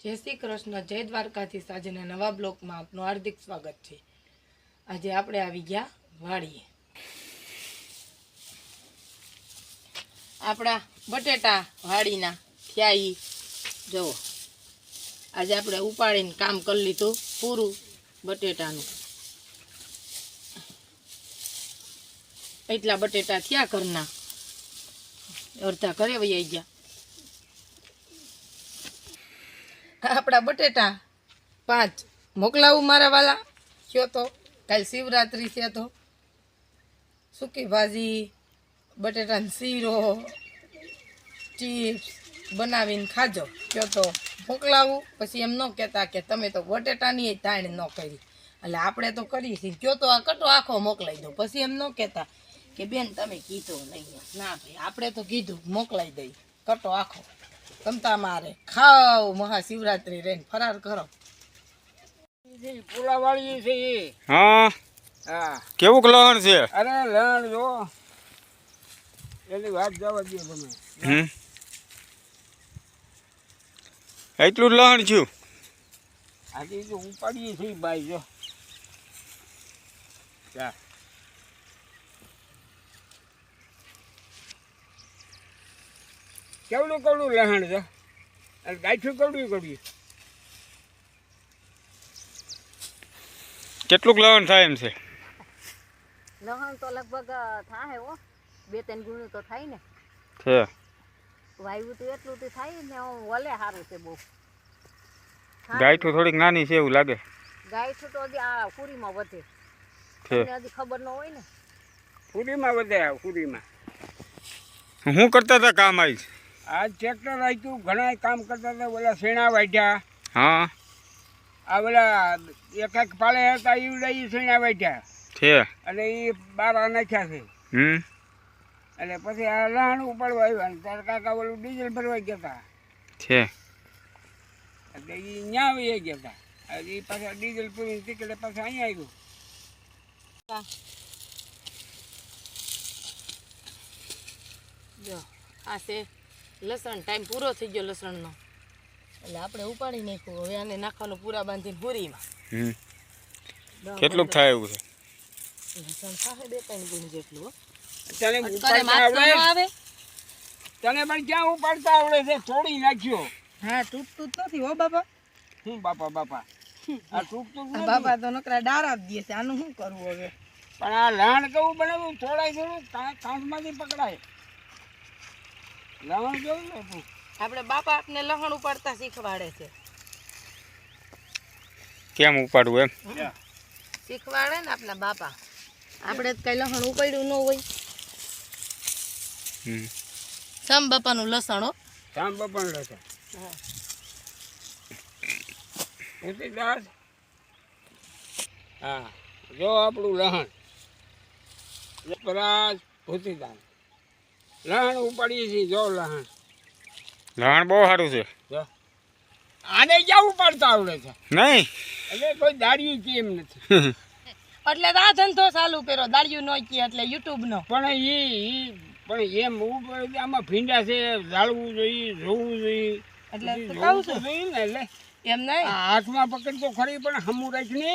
જય શ્રી કૃષ્ણ, જય દ્વારકાથી સાંજના નવા બ્લોકમાં આપનું હાર્દિક સ્વાગત છે. આજે આપણે આવી ગયા વાડીએ. આપણા બટેટા વાડીના થયા જવો આજે આપણે ઉપાડીને કામ કરી લીધું પૂરું બટેટાનું. એટલા બટેટા થયા ઘરના. અડધા ઘરે વહી ગયા. આપણા બટેટા પાંચ મોકલાવું મારા વાલા? કયો તો. કાલ શિવરાત્રી છે તો. સૂકી ભાજી? બટેટાનો શીરો, ચિપ્સ બનાવીને ખાજો. કયો તો મોકલાવું. પછી એમ ન કહેતા કે તમે તો બટેટાની તાણ ન કરી. એટલે આપણે તો કરી છીએ. કયો તો આ કટો આખો મોકલાઈ દો પછી એમ ન કહેતા કે બેન તમે કીધું નહીં. ના ભાઈ, આપણે તો કીધું મોકલાઈ દઈએ કટો આખો. તમતા મારે. ખાવ મહાશિવરાત્રી રહીને ફરાર કરો. પુલાવાળી છે એ હા? હા. કેવું લહણ છે? અરે લણ જો. એની વાત જવા દો તમે. હમ. એટલું જ લહણ છું આજે જો ઉપાડીએ છીએ બાઈ જો. ચા કેવડું કેવડું લહણ છે? અને ગાયઠું કેવડું કવડું કેટલુંક લહણ થાય એમ છે. લહણ તો લગભગ થાય હો. બે ત્રણ ગુણું તો થાય ને. છે. વાયુ તો એટલું તો થાય ને વલે સારું છે બહુ. ગાયઠું થોડીક નાની છે એવું લાગે. ગાયઠું તો હજી આ પૂરીમાં વધે. હજી ખબર ન હોય ને. પૂરીમાં વધે આ પૂરીમાં હું કરતા હતા કામ આવી. આ ટ્રેક્ટર આવ્યું ઘણા કામ કરતા હતા ઓલા શેણા વાઢ્યા. હા. આ ઓલા એક એક પાળે હતા એ લઈ શેણા વાઢ્યા. છે. અને એ બાર નાખ્યા છે. હમ. અને પછી આ લહાણ ઉપાડવા આવ્યા ત્યારે કાકા ઓલું ડીઝલ ભરવા ગયા હતા છે. એટલે એ ન્યા આવી ગયા હતા એ પાછા ડીઝલ પૂરી ટીકડે પાછા અહીંયા આવ્યું. જો આ છે. લસણ ટાઈમ પૂરો થઈ ગયો લસણનો. એટલે આપણે ઉપાડી નાખ્યું. હવે આને નાખવાનું પૂરા બાંધીને પૂરીમાં. પંદર થાય એવું છે? લસણ થાય બે ત્રણ ગુણ જેટલું તને ઉપાડતા આવડે? તને પણ ક્યાં ઉપાડતા આવડે છે? તોડી નાખ્યો. હા તૂટ તૂટ નથી હો બાપા. હું બાપા બાપા? આ તૂટ તૂટ બાપા તો નકરા ડારા જ દે છે. આનું શું કરવું હવે? પણ આ લાણ કેવું બનાવ્યું? થોડાય થોડું કાંસમાંથી પકડાય. લહાણ કેવું ને આપણે? બાપા આપને લહણ ઉપાડતા શીખવાડે છે. કેમ ઉપાડવું એમ? શીખવાડે ને આપણા બાપા. આપણે તો કઈ લહણ ઉપાડ્યું ન હોય. હમ. સમ બાપાનું લસણ હો. સાંભ પણ લસણ. હા. જો આપણું લહણ. પરાજ ભૂતીદાન લહણ ઉપાડી છીએ જો લહણ લહણ બહુ સારું છે. જો. આને ક્યાં ઉપાડતા આવડે છે? નહીં. એટલે કોઈ દાડિયું કેમ નથી. એટલે તો આ ધંધો ચાલુ કર્યો દાળિયું નો કે એટલે યુટ્યુબ નો પણ એ પણ એમ આમાં ભીંડા છે જાળવું જોઈએ જોવું જોઈએ. એટલે કહું છું. જોઈએ ને એટલે એમ નહીં? આ હાથમાં પકડ તો ખરી પણ હમું રાખને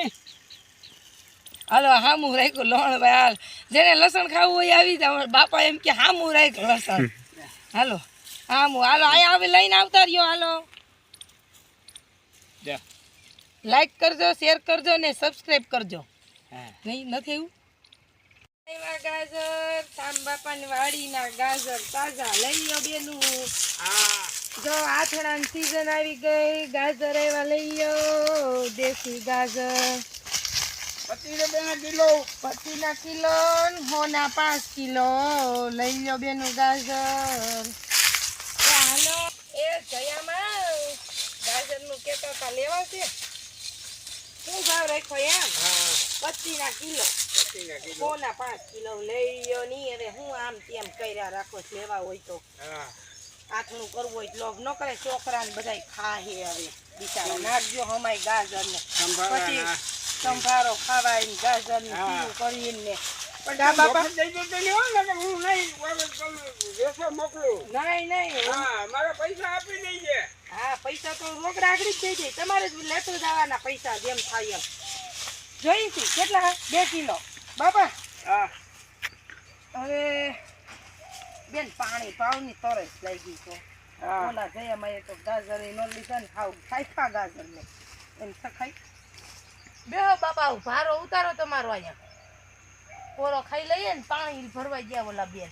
હાલો હામું રાખ્યું લોણ ભાઈ હાલ જેને લસણ ખાવું હોય આવી જાવ. બાપા એમ કે હામું રાખ લસણ. હાલો હામું. હાલો અહીંયા આવે લઈને આવતા રહ્યો. હાલો. જા. લાઈક કરજો શેર કરજો ને સબસ્ક્રાઈબ કરજો. હા. નહીં નથી એવું? એવા ગાજર સામ બાપાની વાડીના ગાજર તાજા. લઈ લો બેનું. આ જો આથણાની સીઝન આવી ગઈ. ગાજર એવા લઈ લો દેશી ગાજર. પચીસ રૂપિયાના કિલો પચીના કિલો ને હોના પાંચ કિલો. લઈ લો બેનું ગાજર હાલો એ જયામાં ગાજરનું કેતા હતા લેવા છે? શું ભાવ રાખ્યો એમ? પચીસના કિલો. સોના પાંચ કિલો લઈ લ્યો ની હવે હું આમ તેમ કર્યા રાખો લેવા હોય તો. હા. આથણું કરવું હોય લોભ ન કરે છોકરા ને બધા ખાહે હવે બિચારા નાખજો હમાય ગાજર ને પછી ના. સંભારો ખાવાય ગાજર ને કરીને ને. પણ ડા બાપા મફત દઈ દેતો નહીં હો, નકર હું નહીં વાવેત કરું. વેચવા મોકલું. નહીં નહીં હા મારા પૈસા આપી દેજે. હા પૈસા તો રોકડા આગળ જ થઈ જાય. તમારે જ લેતો જવાના પૈસા જેમ થાય એમ. જોઈશું કેટલા? બે કિલો. બાપા. હવે બેન પાણી પાવની તરસ લાગી તો હા. ઓલા જયામાં તો ગાજર નો લીધા ને ખાવ ખાઈ ખા ગાજર ને એમ ખાઈ બેહો બાપા ભારો ઉતારો તમારો અહીંયા. કોરો ખાઈ લઈએ ને પાણી ભરવા ગયા ઓલા બેન.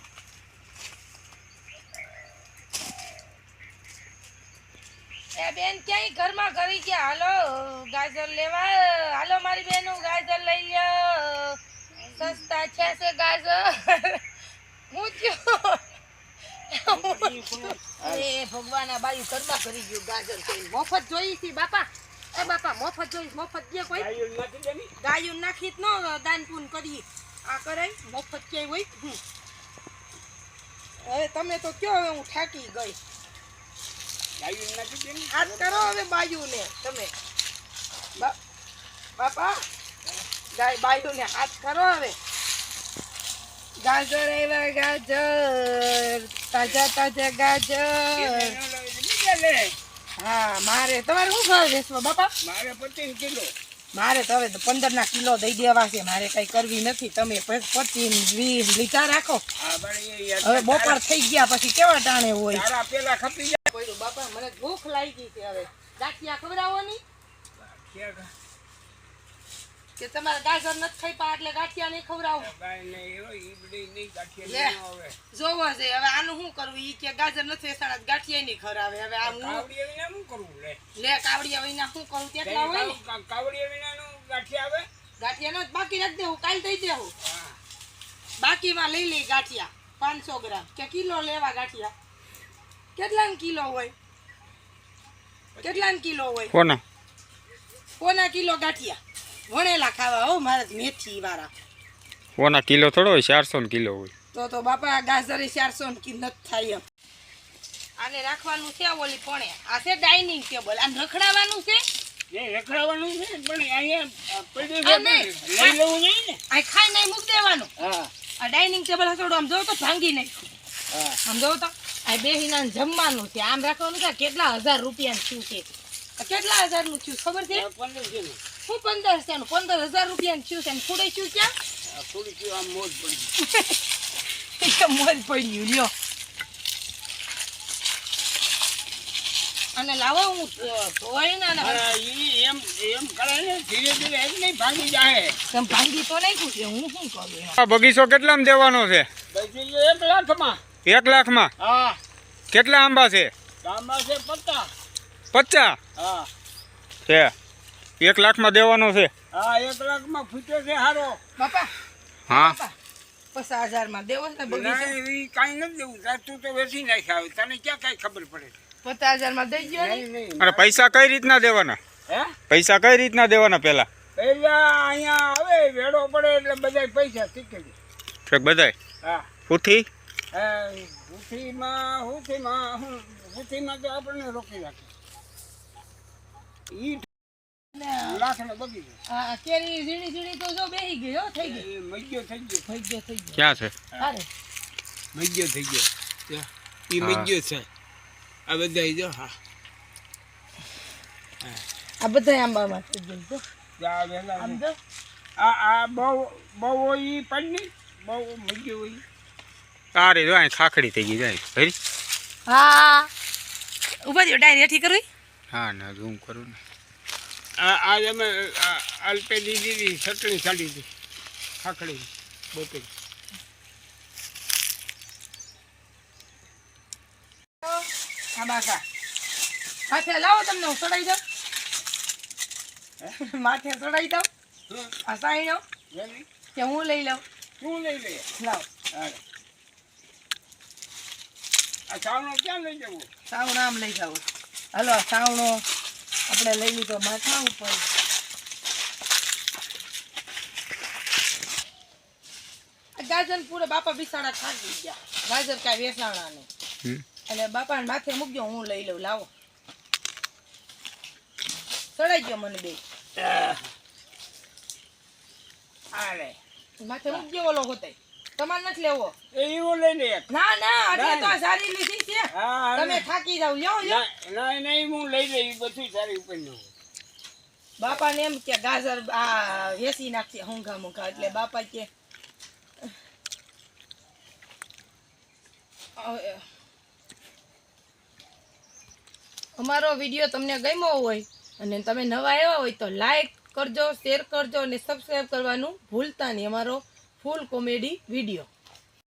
એ બેન ક્યાંય ઘરમાં ઘરી ગયા? હાલો ગાજર લેવા. હાલો મારી બેનો ગાજર લઈ લ્યો. સસ્તા છે છે ગાજર. હું અરે ભગવાન આ બાયું ઘરમાં કરી ગયું ગાજર મફત જોઈ હતી બાપા. એ બાપા મફત જોઈ મફત જે કોઈ ગાયું નાખી જ ન દાન પૂન કરી આ કરાય મફત ક્યાંય હોય. હવે તમે તો કયો હવે હું થાકી ગઈ. હાથ કરો હવે બાયું ને તમે બાપા ગાય બાયુ ને હાથ કરો હવે. ગાજર આવ્યા ગાજર તાજા તાજા ગાજર. હા મારે તમારે શું ભાવ વેચવા બાપા? મારે પચીસ કિલો. મારે તો હવે પંદર ના કિલો દઈ દેવા છે મારે કઈ કરવી નથી. તમે પચીસ વીસ લીધા રાખો. હવે બપોર થઈ ગયા પછી કેવા ટાણે હોય? પેલા ખપી જાય. બાપા મને ભૂખ લાગી છે હવે. ગાંઠિયા ખવડાવવાની ક્યાં કે તમારે ગાજર નથી ખાઈ પા એટલે ગાંઠિયા નહીં ખવડાવો. જોવો છે હવે આનું શું કરવું? ઈ કે ગાજર નથી વેચાણા ગાંઠિયા નહીં ખવડાવે. હવે આ હું શું કરવું લે? લે કાવડિયા વિના શું કરું તેટલા હોય કાવડિયા વિનાનું ગાંઠિયા આવે? ગાંઠિયા નો બાકી નથી દેવું કાલ દઈ દેવું. હા. બાકીમાં લઈ લઈ ગાંઠિયા પાંચસો ગ્રામ. કે કિલો લેવા ગાંઠિયા? કેટલા કિલો હોય? કેટલા કિલો હોય? કોના? કોના કિલો ગાંઠિયા? વણેલા ખાવા હો મારા મેથી વાળા ઓના કિલો થોડો હોય ચારસો કિલો હોય. તો તો બાપા ગાજરે ચારસો ને નથી થાય એમ. આને રાખવાનું છે ઓલી પણે. આ છે ડાઇનિંગ ટેબલ. આ રખડાવાનું છે? એ રખડાવવાનું છે પણ અહીંયા પડ્યું આ છે લઈ લેવું નહીં ને. આ ખાઈ નહીં મૂક દેવાનું. હા. આ ડાઇનિંગ ટેબલ હસોડો આમ જોવો તો ભાંગી નાખ્યું હા. આમ જોવો તો આ બેહીના જમવાનું છે. આમ રાખવાનું છે કેટલા હજાર રૂપિયાનું થયું છે? કેટલા હજારનું થયું ખબર છે? પંદર કિલો હું પંદર છે પંદર હજાર રૂપિયા થયું છે થોડે થયું ક્યાં થોડી કિલો આમ મોજ પડી મોજ પડ્યું લ્યો. અને લાવો હું ધોઈને અને એમ એમ કરે ને ધીરે ધીરે એમ નહીં ભાગી જાય તમે ભાંગી તો નહીં છે હું શું કરું આ બગીચો કેટલામાં દેવાનો છે? એક એક લાખમાં. એક લાખમાં? હા. કેટલા આંબા છે? આંબા છે પત્તા પચાસ? હા. છે. એક લાખમાં દેવાનો છે. હા એક લાખમાં ફૂટ્યો છે હારો. બાપા હા. પચાસ હજારમાં દેવો છે કાંઈ નથી દેવું. તું તો વેચી નાખ્યા આવે તને ક્યાં કાંઈ ખબર પડે? પચાસ હજારમાં દઈ ગયો નહીં પૈસા કઈ રીતના દેવાના? હે? પૈસા કઈ રીતના દેવાના પેલા પહેલા અહીંયા આવે વેડો પડે એટલે બધા પૈસા શીખી ઠેક બધાય? હા. હા, હુથીમાં હુથીમાં હું હુથીમાં તો આપણને રોકી રાખે. ઈ કેરી ઝીણી ઝીણી તો જો બેહી ગઈ હો થઈ ગઈ. મજ્જો થઈ ગયો. થઈ ગયો થઈ ગયો. ક્યાં છે? અરે મજ્જો થઈ ગયો. ઈ મજ્જો છે. આ બધા જો હા. આ બધા આંબામાં થઈ ગયું જો આ વેલા આમ જો. આ આ બહુ બહુ હોય પડની બહુ મજ્જો હોય તારે જો ખાખડી થઈ ગઈ જાય. ભરી. હા. ઊભા રહ્યો ડાયરી હેઠી કરવી? હા ના ઝૂમ કરું ને. આ આ અમે અલ્પે દીધી ચટણી ચાલી હતી ખાખડી બોપે. માથે લાવો તમને હું ચડાઈ દઉં. માથે ચડાઈ દઉં. આ સાઈનો કે હું લઈ લઉં. શું લઈ લઈ લાવ. આ ચાવણો ક્યાં લઈ જવું? સાવણ આમ લઈ જવું હલો સાવણો આપણે લઈ લીધો માથા ઉપર. ગાજર પૂરે બાપા બિસાડા ખાઈ ગયા. ગાજર કાંઈ વેસાણા ને એટલે એટલે બાપાને માથે મૂકજો હું લઈ લઉં. લાવો. ચડાઈ ગયો મને બે. હાલે માથે મૂકજો ઓલો હોતે. તમારે નથી લેવો. એ હું લઈ એક. ના ના એટલે તો સારી લીધી છે. તમે થાકી જાવ. લ્યો લ્યો. ના ના નહીં હું લઈ લઈ બધું સારી ઉપરનું બાપાને એમ કે ગાજર આ વેસી નાખશે હુંઘા મુંઘા એટલે બાપા કે અમારો વીડિયો તમને ગમ્યો હોય અને તમે નવા આવ્યા હોય તો લાઈક કરજો શેર કરજો અને સબસ્ક્રાઈબ કરવાનું ભૂલતા નહીં. અમારો ફૂલ કોમેડી વીડિયો.